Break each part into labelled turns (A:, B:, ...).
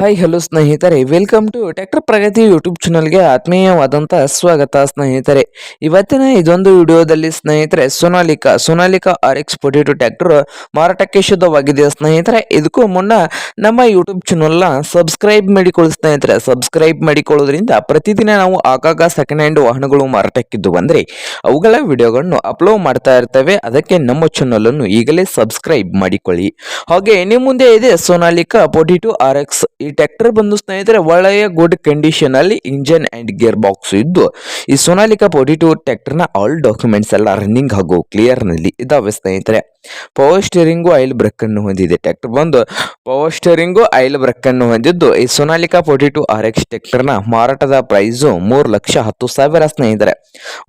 A: Hi hello ಸ್ನೇಹಿತರೆ. Welcome to tractor Pragati YouTube ಚಾನಲ್ಗೆ ಆತ್ಮೀಯವಾದಂಥ ಸ್ವಾಗತ, ಸ್ನೇಹಿತರೆ. ಇವತ್ತಿನ ಇದೊಂದು ವಿಡಿಯೋದಲ್ಲಿ, ಸ್ನೇಹಿತರೆ, Sonalika Sonalika R X forty two tractor ಮಾರಾಟಕ್ಕೆ ಶುದ್ಧವಾಗಿದೆ, ಸ್ನೇಹಿತರೆ. ಇದಕ್ಕೂ ಮುನ್ನ ನಮ್ಮ ಯೂಟ್ಯೂಬ್ ಚಾನಲ್ನ ಸಬ್ಸ್ಕ್ರೈಬ್ ಮಾಡಿಕೊಳ್ಳಿ, ಸ್ನೇಹಿತರೆ. ಸಬ್ಸ್ಕ್ರೈಬ್ ಮಾಡಿಕೊಳ್ಳೋದ್ರಿಂದ ಪ್ರತಿದಿನ ನಾವು ಆಗಾಗ ಸೆಕೆಂಡ್ ಹ್ಯಾಂಡ್ ವಾಹನಗಳು ಮಾರಾಟಕ್ಕಿದ್ದು ಬಂದರೆ ಅವುಗಳ ವಿಡಿಯೋಗಳನ್ನು ಅಪ್ಲೋಡ್ ಮಾಡ್ತಾ ಇರ್ತೇವೆ. ಅದಕ್ಕೆ ನಮ್ಮ ಚಾನಲನ್ನು ಈಗಲೇ ಸಬ್ಸ್ಕ್ರೈಬ್ ಮಾಡಿಕೊಳ್ಳಿ. ಹಾಗೆ ನಿಮ್ಮ ಮುಂದೆ ಇದೆ Sonalika forty two R X ಈ ಟ್ರ್ಯಾಕ್ಟರ್ ಬಂದು ಸ್ನೇಹಿತರೆ ಒಳ್ಳೆಯ ಗುಡ್ ಕಂಡೀಷನ್ ಅಲ್ಲಿ ಇಂಜಿನ್ ಅಂಡ್ ಗೇರ್ ಬಾಕ್ಸ್ ಇದ್ದು, ಈ ಸೋನಾಲಿಕಾ ಫೋರ್ಟಿ ಟು ನ ಆಲ್ ಡಾಕ್ಯುಮೆಂಟ್ಸ್ ಎಲ್ಲ ರನ್ನಿಂಗ್ ಹಾಗೂ ಕ್ಲಿಯರ್ನಲ್ಲಿ ಇದಾವೆ ಸ್ನೇಹಿತರೆ. ಪವರ್ ಸ್ಟೇರಿಂಗು ಆಯಿಲ್ ಬ್ರೇಕ್ ಅನ್ನು ಹೊಂದಿದೆ ಟ್ರ್ಯಾಕ್ಟರ್ ಬಂದು. ಪವರ್ ಸ್ಟೇರಿಂಗು ಆಯಿಲ್ ಬ್ರೇಕ್ ಅನ್ನು ಹೊಂದಿದ್ದು, ಈ Sonalika forty two R X ಟ್ರ್ಯಾಕ್ಟರ್ನ ಮಾರಾಟದ ಪ್ರೈಸ್ ಮೂರು ಲಕ್ಷ ಹತ್ತು ಸಾವಿರ ಸ್ನೇಹಿತರೆ.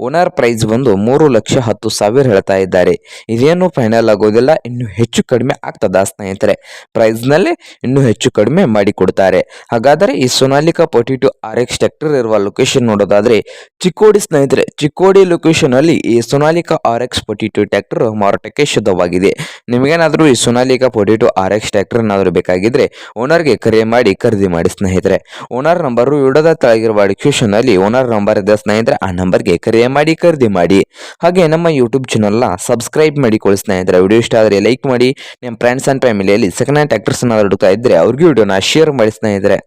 A: ಓನರ್ ಪ್ರೈಸ್ ಬಂದು ಮೂರು ಲಕ್ಷ ಹತ್ತು ಸಾವಿರ ಹೇಳ್ತಾ ಇದ್ದಾರೆ. ಇದೇನು ಫೈನಲ್ ಆಗೋದಿಲ್ಲ, ಇನ್ನು ಹೆಚ್ಚು ಕಡಿಮೆ ಆಗ್ತದ ಸ್ನೇಹಿತರೆ? ಪ್ರೈಸ್ನಲ್ಲಿ ಇನ್ನು ಹೆಚ್ಚು ಕಡಿಮೆ ಮಾಡಿ ಕೊಡ್ತಾರೆ. ಹಾಗಾದರೆ ಈ Sonalika forty two R X tractor ಇರುವ ಲೊಕೇಶನ್ ನೋಡೋದಾದ್ರೆ ಚಿಕ್ಕೋಡಿ ಸ್ನೇಹಿತರೆ ಚಿಕ್ಕೋಡಿ ಲೊಕೇಶನ್ ಅಲ್ಲಿ ಈ Sonalika R X forty two tractor ಮಾರಾಟಕ್ಕೆ ಶುದ್ಧವಾಗಿದೆ. ನಿಮಗೇನಾದರೂ ಈ Sonalika forty two R X tractor ಏನಾದರೂ ಬೇಕಾಗಿದ್ರೆ ಓನರ್ಗೆ ಕರೆ ಮಾಡಿ ಖರೀದಿ ಮಾಡಿ ಸ್ನೇಹಿತರೆ. ಓನರ್ ನಂಬರು ವಿಡೋದ ತಳಗಿರುವ ಡಿಸ್ಕ್ರಿಪ್ಷನ್ ಅಲ್ಲಿ ಓನರ್ ನಂಬರ್ ಇದೆ ಸ್ನೇಹಿತರೆ, ಆ ನಂಬರ್ಗೆ ಕರೆ ಮಾಡಿ ಖರೀದಿ ಮಾಡಿ. ಹಾಗೆ ನಮ್ಮ ಯೂಟ್ಯೂಬ್ ಚಾನಲ್ನ ಸಬ್ಸ್ಕ್ರೈಬ್ ಮಾಡಿಕೊಳ್ಳಿ ಸ್ನೇಹಿತರೆ. ವಿಡಿಯೋ ಇಷ್ಟ ಆದರೆ ಲೈಕ್ ಮಾಡಿ. ನಿಮ್ಮ ಫ್ರೆಂಡ್ಸ್ ಆ್ಯಂಡ್ ಫ್ಯಾಮಿಲಿಯಲ್ಲಿ ಸೆಕೆಂಡ್ ಹ್ಯಾಂಡ್ ಟ್ರ್ಯಾಕ್ಟರ್ಸ್ ಏನಾದರೂ ಹುಡುಕ್ತಾ ಇದ್ದರೆ ಅವ್ರಿಗೆ ವಿಡಿಯೋನ ಶೇರ್ ಮಾಡಿ ಸ್ನೇಹಿತರೆ.